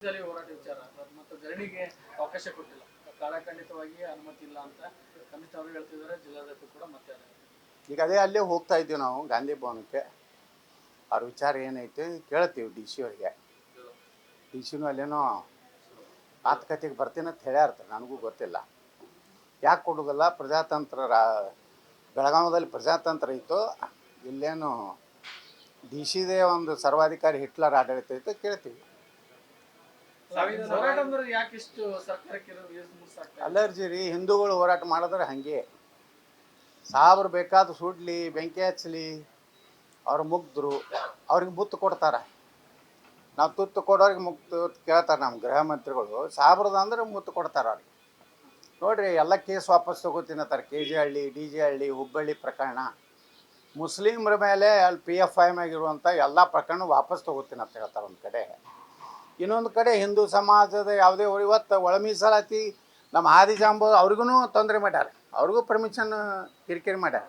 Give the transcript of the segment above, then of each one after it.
ಹೋರಾಟ ವಿಚಾರ. ಮತ್ತು ಧರಣಿಗೆ ಅವಕಾಶ ಕೊಟ್ಟಿಲ್ಲ. ಕಾಲಖಂಡಿತವಾಗಿ ಅನುಮತಿ ಇಲ್ಲ ಅಂತ ಖಂಡಿತ ಅವರು ಹೇಳ್ತಿದ್ದಾರೆ. ಜಿಲ್ಲಾಡಳಿತ ಕೂಡ ಮತ್ತೆ. ಈಗ ಅದೇ ಅಲ್ಲೇ ಹೋಗ್ತಾ ಇದ್ದೀವಿ ನಾವು ಗಾಂಧಿ ಭವನಕ್ಕೆ. ಅವ್ರ ವಿಚಾರ ಏನೈತಿ ಕೇಳ್ತೀವಿ ಡಿ ಸಿ ಅವ್ರಿಗೆ. ಡಿ ಸಿನೂ ಅಲ್ಲೇನೋ ಮಾತುಕತೆಗೆ ಬರ್ತೀನಿ ಅಂತ ಹೇಳ್ಯಾರ್ತಾರೆ ನನಗೂ ಗೊತ್ತಿಲ್ಲ. ಯಾಕೆ ಕೊಡೋದಲ್ಲ? ಪ್ರಜಾತಂತ್ರ ರಾ, ಬೆಳಗಾವದಲ್ಲಿ ಪ್ರಜಾತಂತ್ರ ಇತ್ತು. ಇಲ್ಲೇನು ಡಿ ಸಿದೇ ಒಂದು ಸರ್ವಾಧಿಕಾರಿ ಹಿಟ್ಲರ್ ಆಡಳಿತ ಇತ್ತು ಕೇಳ್ತೀವಿ ಹೋರಾಟ ಅಂದ್ರೆ ಯಾಕೆ ಇಷ್ಟು ಸರ್ಕಾರಕ್ಕೆ ಯೂಸ್ ಆಗ್ತಾ ಇದೆ? ಅಲರ್ಜಿ ರೀ ಹಿಂದೂಗಳು ಹೋರಾಟ ಮಾಡಿದ್ರೆ ಹಂಗೆ. ಸಾವಿರ ಬೇಕಾದ ಸುಡ್ಲಿ ಬೆಂಕಿ ಹಚ್ಚಲಿ ಅವ್ರು ಮುಗ್ದ್ರು ಅವ್ರಿಗೆ ಮುತ್ತು ಕೊಡ್ತಾರೆ. ನಾವು ತುತ್ತು ಕೊಡೋರಿಗೆ ಮುಕ್ತು ಕೇಳ್ತಾರೆ ನಮ್ಮ ಗೃಹ ಮಂತ್ರಿಗಳು. ಸಾವಿರದ ಅಂದ್ರೆ ಮುತ್ತು ಕೊಡ್ತಾರೆ ಅವ್ರಿಗೆ. ನೋಡ್ರಿ ಎಲ್ಲ ಕೇಸ್ ವಾಪಸ್ ತಗೋತೀನಿ ಅಂತಾರೆ. K G Halli D J Halli Hubballi ಪ್ರಕರಣ. ಮುಸ್ಲಿಮ್ರ ಮೇಲೆ ಅಲ್ಲಿ ಪಿ ಎಫ್ ಐ ಮ್ಯಾಗಿರುವಂಥ ಎಲ್ಲ ಪ್ರಕರಣ ವಾಪಸ್ ತಗೋತೀನಿ ಅಂತ ಹೇಳ್ತಾರೆ ಒಂದು ಕಡೆ. ಇನ್ನೊಂದು ಕಡೆ ಹಿಂದೂ ಸಮಾಜದ ಯಾವುದೇ ಇವತ್ತು ಒಳ ಮೀಸಲಾತಿ ನಮ್ಮ ಆದಿಜಾಂಬ ಅವ್ರಿಗೂ ತೊಂದರೆ ಮಾಡ್ಯಾರ. ಅವ್ರಿಗೂ ಪರ್ಮಿಷನ್ ಕಿರಿಕಿರಿ ಮಾಡ್ಯಾರ.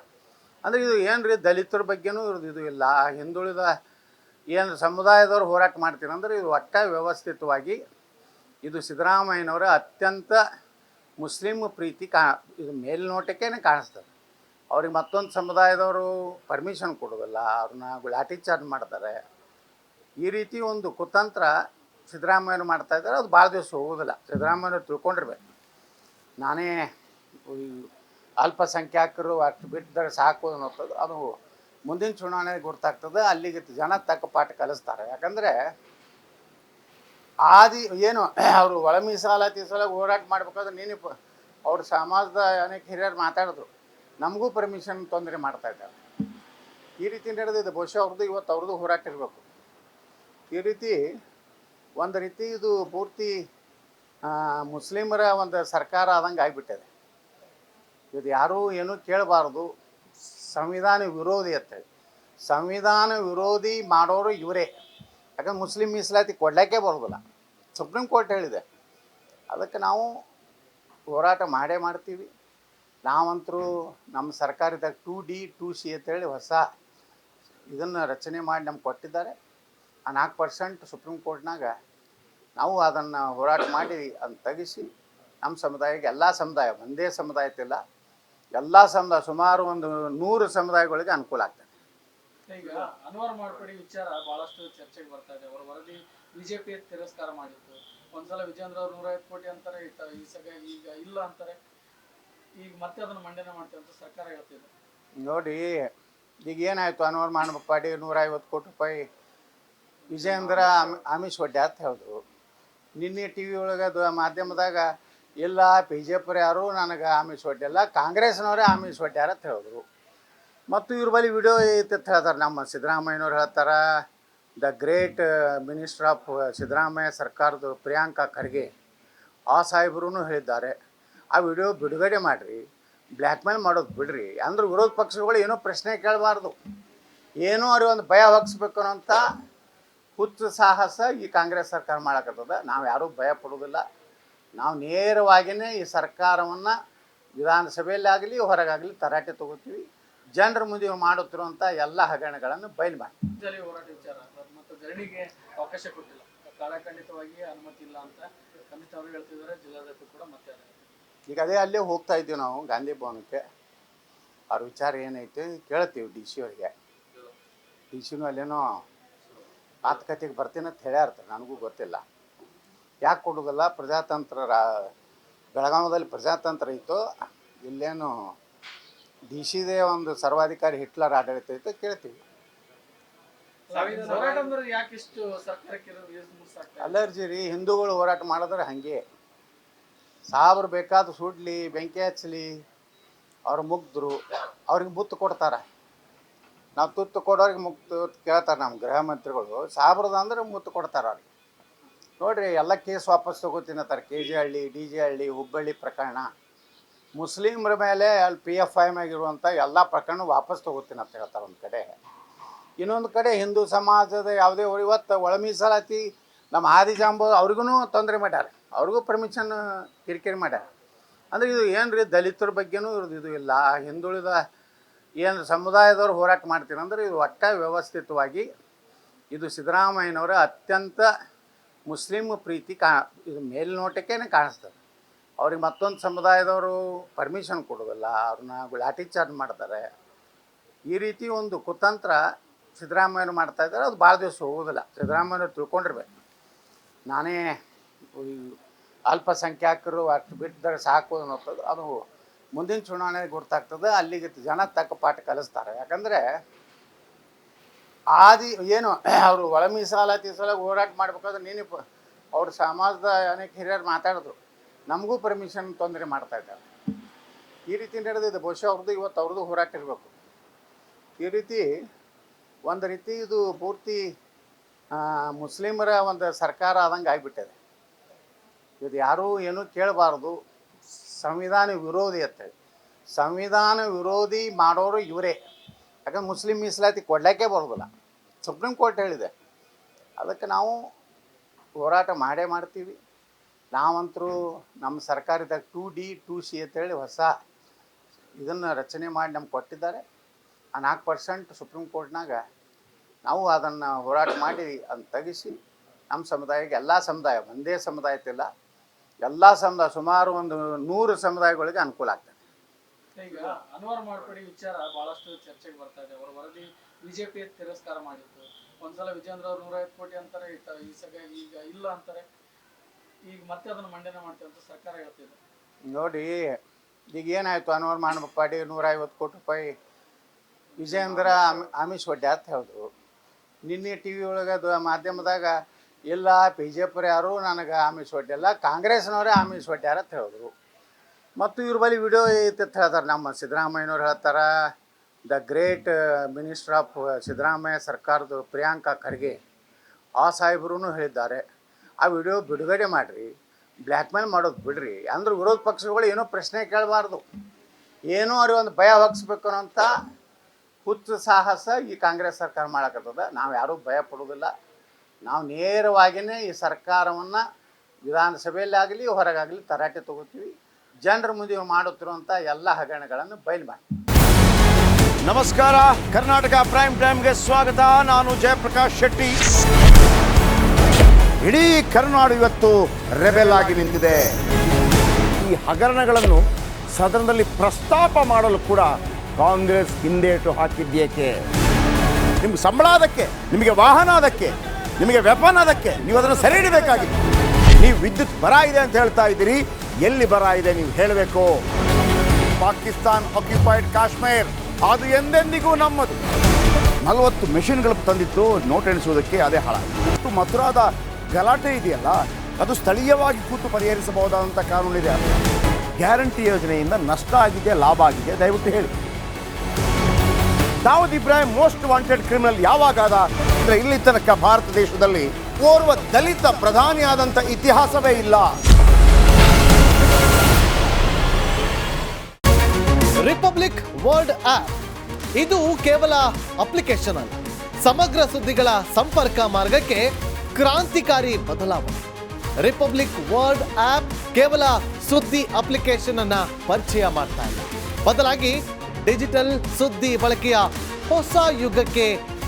ಅಂದರೆ ಇದು ಏನು ರೀ ದಲಿತರ ಬಗ್ಗೆನೂ ಇರೋದು ಇದು ಇಲ್ಲ. ಹಿಂದುಳಿದ ಏನು ಸಮುದಾಯದವ್ರು ಹೋರಾಟ ಮಾಡ್ತೀನಿ ಅಂದ್ರೆ ಇದು ಒಟ್ಟ ವ್ಯವಸ್ಥಿತವಾಗಿ ಇದು ಸಿದ್ದರಾಮಯ್ಯನವರ ಅತ್ಯಂತ ಮುಸ್ಲಿಂ ಪ್ರೀತಿ ಕಾ ಇದು ಮೇಲ್ನೋಟಕ್ಕೇ ಕಾಣಿಸ್ತದೆ. ಅವ್ರಿಗೆ ಮತ್ತೊಂದು ಸಮುದಾಯದವರು ಪರ್ಮಿಷನ್ ಕೊಡೋದಿಲ್ಲ. ಅವ್ರನ್ನ ಲಾಠಿ ಚಾರ್ಜ್ ಮಾಡ್ತಾರೆ. ಈ ರೀತಿ ಒಂದು ಕುತಂತ್ರ ಸಿದ್ದರಾಮಯ್ಯರು ಮಾಡ್ತಾ ಇದ್ದಾರೆ. ಅದು ಭಾಳ ದಿವಸ ಹೋಗೋದಿಲ್ಲ. ಸಿದ್ದರಾಮಯ್ಯನ ತಿಳ್ಕೊಂಡಿರ್ಬೇಕು. ನಾನೇ ಅಲ್ಪಸಂಖ್ಯಾತರು ಅಷ್ಟು ಬಿಟ್ಟಿದ್ದಾರೆ ಸಾಕು ಅನ್ನೋದು ಅದು ಮುಂದಿನ ಚುನಾವಣೆಗೆ ಗೊತ್ತಾಗ್ತದೆ ಅಲ್ಲಿಗೆ ಜನ ತಕ್ಕ ಪಾಠ ಕಲಿಸ್ತಾರೆ. ಯಾಕಂದರೆ ಆದಿ ಏನು ಅವರು ಒಳ ಮೀಸಲಾತಿ ಸಲ ಹೋರಾಟ ಮಾಡ್ಬೇಕಾದ್ರೆ ನೀನು ಅವ್ರ ಸಮಾಜದ ಅನೇಕ ಹಿರಿಯರು ಮಾತಾಡಿದ್ರು. ನಮಗೂ ಪರ್ಮಿಷನ್ ತೊಂದರೆ ಮಾಡ್ತಾ ಇದ್ದಾರೆ. ಈ ರೀತಿ ನಡೆದಿದೆ. ಬಹುಶಃ ಅವ್ರದ್ದು ಇವತ್ತು ಅವ್ರದ್ದು ಹೋರಾಟ ಇರಬೇಕು. ಈ ರೀತಿ ಒಂದು ರೀತಿ ಇದು ಪೂರ್ತಿ ಮುಸ್ಲಿಮರ ಒಂದು ಸರ್ಕಾರ ಆದಂಗೆ ಆಗಿಬಿಟ್ಟಿದೆ. ಇದು ಯಾರೂ ಏನೂ ಕೇಳಬಾರ್ದು. ಸಂವಿಧಾನ ವಿರೋಧಿ ಅಂತೇಳಿ ಸಂವಿಧಾನ ವಿರೋಧಿ ಮಾಡೋರು ಇವರೇ. ಯಾಕಂದ್ರೆ ಮುಸ್ಲಿಂ ಮೀಸಲಾತಿ ಕೊಡಲಿಕ್ಕೆ ಬರೋದಿಲ್ಲ. ಸುಪ್ರೀಂ ಕೋರ್ಟ್ ಹೇಳಿದೆ. ಅದಕ್ಕೆ ನಾವು ಹೋರಾಟ ಮಾಡೇ ಮಾಡ್ತೀವಿ. ನಾವಂತರೂ ನಮ್ಮ ಸರ್ಕಾರದಾಗ ಟು ಡಿ, ಟು ಸಿ ಅಂತೇಳಿ ಹೊಸ ಇದನ್ನು ರಚನೆ ಮಾಡಿ ನಮ್ಗೆ ಕೊಟ್ಟಿದ್ದಾರೆ. ಆ ನಾಲ್ಕು ಪರ್ಸೆಂಟ್ ಸುಪ್ರೀಂ ಕೋರ್ಟ್ನಾಗ ನಾವು ಅದನ್ನು ಹೋರಾಟ ಮಾಡಿ ಅದನ್ನು ತೆಗೆಸಿ ನಮ್ಮ ಸಮುದಾಯಕ್ಕೆ ಎಲ್ಲ ಸಮುದಾಯ ಒಂದೇ ಸಮುದಾಯತಿಲ್ಲ. ಎಲ್ಲ ಸಮುದಾಯ ಸುಮಾರು ಒಂದು ನೂರು ಸಮುದಾಯಗಳಿಗೆ ಅನುಕೂಲ ಆಗ್ತದೆ. ಈಗ ಅನ್ವರ್ ಮಾಡ್ಕೊಡಿ ವಿಚಾರ ಬಹಳಷ್ಟು ಚರ್ಚೆಗೆ ಬರ್ತಾ ಇದೆ. ಅವರ ವರದಿ ಬಿಜೆಪಿ ತಿರಸ್ಕಾರ ಮಾಡಿತ್ತು. ಒಂದ್ಸಲ ವಿಜೇಂದ್ರ ಅವ್ರು ನೂರೈವತ್ತು ಕೋಟಿ ಅಂತಾರೆ ಈ ಸಗ ಈಗ ಇಲ್ಲ ಅಂತಾರೆ. ಈಗ ಮತ್ತೆ ಅದನ್ನು ಮಂಡನೆ ಮಾಡ್ತೀವಿ ಅಂತ ಸರ್ಕಾರ ಹೇಳ್ತಿದೆ. ನೋಡಿ ಈಗ ಏನಾಯಿತು? ಅನ್ವರ್ ಮಾನವಪ್ಪಾಡಿ ನೂರೈವತ್ತು ಕೋಟಿ ರೂಪಾಯಿ ವಿಜೇಂದ್ರ ಅಮಿ ಆಮಿಷ್ ಒಡ್ಡೆ ಅಂತ ಹೇಳಿದ್ರು. ನಿನ್ನೆ ಟಿ ವಿ ಒಳಗೆ ಮಾಧ್ಯಮದಾಗ ಇಲ್ಲ ಬಿ ಜೆ ಪಿಯವ್ರು ಯಾರು, ನನಗೆ ಆಮಿಷ್ ಒಡ್ಡಿಲ್ಲ ಕಾಂಗ್ರೆಸ್ನವರೇ ಆಮಿಷ್ ಒಡ್ಡ್ಯಾರ ಅಂತ ಹೇಳಿದ್ರು. ಮತ್ತು ಇವ್ರ ಬಳಿ ವಿಡಿಯೋ ಐತೆ ಅಂತ ಹೇಳ್ತಾರೆ, ನಮ್ಮ ಸಿದ್ದರಾಮಯ್ಯನವ್ರು ಹೇಳ್ತಾರೆ, the great minister of Siddaramaiah ಸರ್ಕಾರದ ಪ್ರಿಯಾಂಕಾ ಖರ್ಗೆ ಆ ಸಾಹೇಬ್ರು ಹೇಳಿದ್ದಾರೆ. ಆ ವಿಡಿಯೋ ಬಿಡುಗಡೆ ಮಾಡಿರಿ ಬ್ಲ್ಯಾಕ್ ಮೇಲ್ ಮಾಡೋದು ಬಿಡ್ರಿ. ಅಂದ್ರೆ ವಿರೋಧ ಪಕ್ಷಗಳು ಏನೋ ಪ್ರಶ್ನೆ ಕೇಳಬಾರ್ದು. ಏನೋ ಅವ್ರಿಗೆ ಒಂದು ಭಯ ಹೊಗಿಸ್ಬೇಕು ಅನ್ನೋಂಥ ಹುಚ್ಚು ಸಾಹಸ ಈ ಕಾಂಗ್ರೆಸ್ ಸರ್ಕಾರ ಮಾಡಕತ್ತದ. ನಾವು ಯಾರೂ ಭಯ ಪಡೋದಿಲ್ಲ. ನಾವು ನೇರವಾಗಿಯೇ ಈ ಸರ್ಕಾರವನ್ನು ವಿಧಾನಸಭೆಯಲ್ಲಾಗಲಿ ಹೊರಗಾಗಲಿ ತರಾಟೆ ತಗೋತೀವಿ. ಜನರ ಮುಂದೆ ಮಾಡುತ್ತಿರುವಂಥ ಎಲ್ಲ ಹಗರಣಗಳನ್ನು ಬಯಲು ಮಾಡಿ. ವಿಚಾರ ಮತ್ತು ಧರಣಿಗೆ ಅವಕಾಶ ಕೊಟ್ಟಿಲ್ಲ. ಕಾಲಖಂಡಿತವಾಗಿ ಅನುಮತಿ ಇಲ್ಲ ಅಂತ ಖಂಡಿತ ಅವರು ಹೇಳ್ತಿದ್ದಾರೆ. ಜಿಲ್ಲಾಡಳಿತ ಕೂಡ ಮತ್ತೆ ಅದೇ. ಈಗ ಅದೇ ಅಲ್ಲೇ ಹೋಗ್ತಾ ಇದ್ದೀವಿ ನಾವು ಗಾಂಧಿ ಭವನಕ್ಕೆ. ಅವ್ರ ವಿಚಾರ ಏನೈತೆ ಕೇಳ್ತೀವಿ ಡಿ ಸಿ ಅವರಿಗೆ. ಡಿ ಸಿನೂ ಅಲ್ಲೇನೋ ಮಾತುಕತೆಗೆ ಬರ್ತೀನಿ ಅಂತ ಹೇಳ್ಯಾರ್ತಾರೆ ನನಗೂ ಗೊತ್ತಿಲ್ಲ. ಯಾಕೆ ಕೊಡೋದಲ್ಲ? ಪ್ರಜಾತಂತ್ರ ರಾ ಬೆಳಗಾವದಲ್ಲಿ ಪ್ರಜಾತಂತ್ರ ಇತ್ತು. ಇಲ್ಲೇನು ಡಿ ಸಿದೇ ಒಂದು ಸರ್ವಾಧಿಕಾರಿ ಹಿಟ್ಲರ್ ಆಡಳಿತ ಇತ್ತು ಕೇಳ್ತೀವಿ. ಅಲರ್ಜಿ ರೀ ಹಿಂದೂಗಳು ಹೋರಾಟ ಮಾಡಿದ್ರೆ ಹಾಗೆ. ಸಾಬ್ರು ಬೇಕಾದ ಸುಡ್ಲಿ ಬೆಂಕಿ ಹಚ್ಚಲಿ ಅವ್ರು ಮುಗ್ದ್ರು ಅವ್ರಿಗೆ ಮುತ್ತು ಕೊಡ್ತಾರೆ. ನಾವು ತುತ್ತು ಕೊಡೋರಿಗೆ ಮುಕ್ತು ಕೇಳ್ತಾರೆ ನಮ್ಮ ಗೃಹ ಮಂತ್ರಿಗಳು ಸಾವಿರದ ಅಂದ್ರೆ ಮುತ್ತು ಕೊಡ್ತಾರೆ ಅವ್ರಿಗೆ. ನೋಡಿರಿ, ಎಲ್ಲ ಕೇಸ್ ವಾಪಸ್ ತಗೋತೀನಿ ಅಂತಾರೆ. K G Halli D J Halli Hubballi ಪ್ರಕರಣ. ಮುಸ್ಲಿಮ್ರ ಮೇಲೆ ಅಲ್ಲಿ ಪಿ ಎಫ್ ಐ ಮ್ಯಾಗಿರುವಂಥ ಎಲ್ಲ ಪ್ರಕರಣ ವಾಪಸ್ ತಗೋತೀನಿ ಅಂತ ಹೇಳ್ತಾರೆ ಒಂದು ಕಡೆ. ಇನ್ನೊಂದು ಕಡೆ ಹಿಂದೂ ಸಮಾಜದ ಯಾವುದೇ ಇವತ್ತು ಒಳ ಮೀಸಲಾತಿ ನಮ್ಮ ಆದಿಜಾಂಬು ಅವ್ರಿಗೂ ತೊಂದರೆ ಮಾಡ್ಯಾರ. ಅವ್ರಿಗೂ ಪರ್ಮಿಷನ್ ಕಿರಿಕಿರಿ ಮಾಡ್ಯಾರ. ಅಂದರೆ ಇದು ಏನು ರೀ ದಲಿತರ ಬಗ್ಗೆನೂ ಇರೋದು ಇದು ಇಲ್ಲ. ಹಿಂದುಳಿದ ಏನು ಸಮುದಾಯದವ್ರು ಹೋರಾಟ ಮಾಡ್ತೀರಂದ್ರೆ ಇದು ಒಟ್ಟ ವ್ಯವಸ್ಥಿತವಾಗಿ ಇದು ಸಿದ್ದರಾಮಯ್ಯನವರ ಅತ್ಯಂತ ಮುಸ್ಲಿಂ ಪ್ರೀತಿ ಕಾ, ಇದು ಮೇಲ್ನೋಟಕ್ಕೇ ಕಾಣಿಸ್ತದೆ. ಅವ್ರಿಗೆ ಮತ್ತೊಂದು ಸಮುದಾಯದವರು ಪರ್ಮಿಷನ್ ಕೊಡೋದಿಲ್ಲ, ಅವ್ರನ್ನ ಲಾಠಿ ಚಾರ್ಜ್ ಮಾಡ್ತಾರೆ. ಈ ರೀತಿ ಒಂದು ಕುತಂತ್ರ ಸಿದ್ದರಾಮಯ್ಯನ ಮಾಡ್ತಾ ಇದ್ದಾರೆ. ಅದು ಭಾಳ ದಿವಸ ಹೋಗೋದಿಲ್ಲ. ಸಿದ್ದರಾಮಯ್ಯರು ತಿಳ್ಕೊಂಡಿರ್ಬೇಕು. ನಾನೇ ಅಲ್ಪಸಂಖ್ಯಾತರು ಅಷ್ಟು ಬಿಟ್ಟಿದ್ರೆ ಸಾಕು ಅನ್ನೋದು ಅದು ಮುಂದಿನ ಚುನಾವಣೆ ಗೊತ್ತಾಗ್ತದೆ ಅಲ್ಲಿಗೆ ಜನ ತಕ್ಕ ಪಾಠ ಕಲಿಸ್ತಾರೆ. ಯಾಕಂದರೆ ಆದಿ, ಏನು, ಅವರು ಒಳ ಮೀಸಲಾತಿ ಸಲ ಹೋರಾಟ ಮಾಡ್ಬೇಕಾದ್ರೆ ನೀನು ಅವ್ರ ಸಮಾಜದ ಅನೇಕ ಹಿರಿಯರು ಮಾತಾಡಿದ್ರು. ನಮಗೂ ಪರ್ಮಿಷನ್ ತೊಂದರೆ ಮಾಡ್ತಾ ಇದ್ದಾರೆ. ಈ ರೀತಿ ನಡೆದಿದೆ. ಬಹುಶಃ ಅವ್ರದ್ದು ಇವತ್ತು ಅವ್ರದ್ದು ಹೋರಾಟ ಇರಬೇಕು. ಈ ರೀತಿ ಒಂದು ರೀತಿ ಇದು ಪೂರ್ತಿ ಮುಸ್ಲಿಮರ ಒಂದು ಸರ್ಕಾರ ಆದಂಗೆ ಆಗಿಬಿಟ್ಟಿದೆ. ಇದು ಯಾರೂ ಏನೂ ಕೇಳಬಾರ್ದು. ಸಂವಿಧಾನ ವಿರೋಧಿ ಅಂತೇಳಿ ಸಂವಿಧಾನ ವಿರೋಧಿ ಮಾಡೋರು ಇವರೇ. ಯಾಕಂದ್ರೆ ಮುಸ್ಲಿಂ ಮೀಸಲಾತಿ ಕೊಡಲಿಕ್ಕೆ ಬರೋದಿಲ್ಲ. ಸುಪ್ರೀಂ ಕೋರ್ಟ್ ಹೇಳಿದೆ. ಅದಕ್ಕೆ ನಾವು ಹೋರಾಟ ಮಾಡೇ ಮಾಡ್ತೀವಿ. ನಾವಂತರೂ ನಮ್ಮ ಸರ್ಕಾರದಾಗ ಟು ಡಿ, ಟು ಸಿ ಅಂತೇಳಿ ಹೊಸ ಇದನ್ನು ರಚನೆ ಮಾಡಿ ನಮ್ಗೆ ಕೊಟ್ಟಿದ್ದಾರೆ. ಆ ನಾಲ್ಕು ಪರ್ಸೆಂಟ್ ಸುಪ್ರೀಂ ಕೋರ್ಟ್ನಾಗ ನಾವು ಅದನ್ನು ಹೋರಾಟ ಮಾಡಿ ಅದನ್ನು ತೆಗಿಸಿ ನಮ್ಮ ಸಮುದಾಯಕ್ಕೆ, ಎಲ್ಲ ಸಮುದಾಯ, ಒಂದೇ ಸಮುದಾಯತಿಲ್ಲ ಎಲ್ಲ ಸಮುದಾಯ ಸುಮಾರು ಒಂದು ನೂರು ಸಮುದಾಯಗಳಿಗೆ ಅನುಕೂಲ ಆಗ್ತದೆ. ಈಗ ಅನ್ವರ್ ಮಾಡ್ಕೊಡಿ ವಿಚಾರ ಬಹಳಷ್ಟು ಚರ್ಚೆಗೆ ಬರ್ತಾ ಇದೆ. ಅವರ ವರದಿ ಬಿಜೆಪಿ ತಿರಸ್ಕಾರ ಮಾಡಿತ್ತು. ಒಂದ್ಸಲ ವಿಜೇಂದ್ರ ಅವ್ರು ನೂರೈವತ್ತು ಕೋಟಿ ಅಂತಾರೆ ಈ ಸಗ ಈಗ ಇಲ್ಲ ಅಂತಾರೆ. ಈಗ ಮತ್ತೆ ಅದನ್ನ ಮಂಡನೆ ಮಾಡ್ತೀವಿ ಅಂತ ಸರ್ಕಾರ ಹೇಳ್ತಿದೆ. ನೋಡಿ ಈಗ ಏನಾಯಿತು? ಅನ್ವರ್ ಮಾಡ್ಪಾಡಿ ನೂರೈವತ್ತು ಕೋಟಿ ರೂಪಾಯಿ ವಿಜಯೇಂದ್ರ ಅಮಿ ಅಮಿಷ್ ಒಡ್ಡೆ ಅಂತ ಹೇಳಿದ್ರು. ನಿನ್ನೆ ಟಿ ವಿ ಒಳಗೆ ಅದು ಮಾಧ್ಯಮದಾಗ ಇಲ್ಲ ಪಿ ಜೆ ಯಾರು, ನನಗೆ ಆಮಿಷ್ ಹೊಡ್ಡಿಲ್ಲ ಕಾಂಗ್ರೆಸ್ನವರೇ ಆಮಿಷ್ ಹೊಡ್ಯಾರ ಅಂತ ಹೇಳಿದ್ರು. ಮತ್ತು ಇವ್ರ ಬಳಿ ವಿಡಿಯೋ ಐತೆ ಅಂತ ಹೇಳ್ತಾರೆ, ನಮ್ಮ ಸಿದ್ದರಾಮಯ್ಯನವ್ರು ಹೇಳ್ತಾರೆ, the great minister of Siddaramaiah ಸರ್ಕಾರದ ಪ್ರಿಯಾಂಕಾ ಖರ್ಗೆ ಆ ಸಾಹೇಬರು ಹೇಳಿದ್ದಾರೆ. ಆ ವಿಡಿಯೋ ಬಿಡುಗಡೆ ಮಾಡಿರಿ ಬ್ಲ್ಯಾಕ್ ಮೇಲ್ ಮಾಡೋದು ಬಿಡ್ರಿ. ಅಂದ್ರೆ ವಿರೋಧ ಪಕ್ಷಗಳು ಏನೋ ಪ್ರಶ್ನೆ ಕೇಳಬಾರ್ದು. ಏನೋ ಅವ್ರಿಗೆ ಒಂದು ಭಯ ಹೊಗಿಸ್ಬೇಕು ಅನ್ನೋಂಥ ಹುಚ್ಚು ಸಾಹಸ ಈ ಕಾಂಗ್ರೆಸ್ ಸರ್ಕಾರ ಮಾಡಕತ್ತದ. ನಾವು ಯಾರೂ ಭಯ ಪಡೋದಿಲ್ಲ. ನಾವು ನೇರವಾಗಿಯೇ ಈ ಸರ್ಕಾರವನ್ನು ವಿಧಾನಸಭೆಯಲ್ಲಿ ಆಗಲಿ ಹೊರಗಾಗಲಿ ತರಾಟೆ ತಗೋತೀವಿ. ಜನರ ಮುಂದೆ ಮಾಡುತ್ತಿರುವಂಥ ಎಲ್ಲ ಹಗರಣಗಳನ್ನು ಬಯಲು ನಮಸ್ಕಾರ. ಕರ್ನಾಟಕ ಪ್ರೈಮ್ ಟೈಮ್ಗೆ ಸ್ವಾಗತ. ನಾನು ಜಯಪ್ರಕಾಶ್ ಶೆಟ್ಟಿ. ಇಡೀ ಕರುನಾಡು ಇವತ್ತು ರೆಬೆಲ್ ಆಗಿ ನಿಂತಿದೆ. ಈ ಹಗರಣಗಳನ್ನು ಸದನದಲ್ಲಿ ಪ್ರಸ್ತಾಪ ಮಾಡಲು ಕೂಡ ಕಾಂಗ್ರೆಸ್ ಹಿಂದೇಟು ಹಾಕಿದ್ದೇಕೆ ನಿಮ್ಗೆ ಸಂಬಳ ಅದಕ್ಕೆ ನಿಮಗೆ ವಾಹನ ಅದಕ್ಕೆ ನಿಮಗೆ ವೆಪನ್ ಅದಕ್ಕೆ ನೀವು ಅದನ್ನು ಸೆರೆ ಹಿಡಬೇಕಾಗಿತ್ತು ನೀವು ವಿದ್ಯುತ್ ಬರ ಇದೆ ಅಂತ ಹೇಳ್ತಾ ಇದ್ದೀರಿ. ಎಲ್ಲಿ ಬರ ಇದೆ ನೀವು ಹೇಳಬೇಕು. ಪಾಕಿಸ್ತಾನ್ ಆಕ್ಯುಪೈಡ್ ಕಾಶ್ಮೀರ್. ಅದು ಎಂದೆಂದಿಗೂ ನಮ್ಮದು. ನಲವತ್ತು ಮೆಷಿನ್ಗಳು ತಂದಿತ್ತು ನೋಟ್ ಎಣಿಸುವುದಕ್ಕೆ ಅದೇ ಹಾಳಾಗಿದೆ. ಮಥುರಾದ ಗಲಾಟೆ ಇದೆಯಲ್ಲ, ಅದು ಸ್ಥಳೀಯವಾಗಿ ಕೂತು ಪರಿಹರಿಸಬಹುದಾದಂಥ ಕಾನೂನಿದೆ ಗ್ಯಾರಂಟಿ ಯೋಜನೆಯಿಂದ ನಷ್ಟ ಆಗಿದೆ, ಲಾಭ ಆಗಿದೆ, ದಯವಿಟ್ಟು ಹೇಳಿ. Dawood Ibrahim most wanted criminal ಯಾವಾಗಾದ ಅಂದ್ರೆ ಇಲ್ಲಿ ತನಕ ಭಾರತ ದೇಶದಲ್ಲಿ ಓರ್ವ ದಲಿತ ಪ್ರಧಾನಿಯಾದಂಥ ಇತಿಹಾಸವೇ ಇಲ್ಲ. Republic world app. ಇದು ಕೇವಲ ಅಪ್ಲಿಕೇಶನ್ ಅಲ್ಲ. ಸಮಗ್ರ ಸುದ್ದಿಗಳ ಸಂಪರ್ಕ ಮಾರ್ಗಕ್ಕೆ ಕ್ರಾಂತಿಕಾರಿ ಬದಲಾವಣೆ. ರಿಪಬ್ಲಿಕ್ ವರ್ಲ್ಡ್ ಆಪ್ ಕೇವಲ ಸುದ್ದಿ ಅಪ್ಲಿಕೇಶನ್ ಅನ್ನ ಪರಿಚಯ ಮಾಡ್ತಾ ಇಲ್ಲ. ಬದಲಾಗಿ ಡಿಜಿಟಲ್ ಸುದ್ದಿ ಬಳಕೆಯ ಹೊಸ ಯುಗಕ್ಕೆ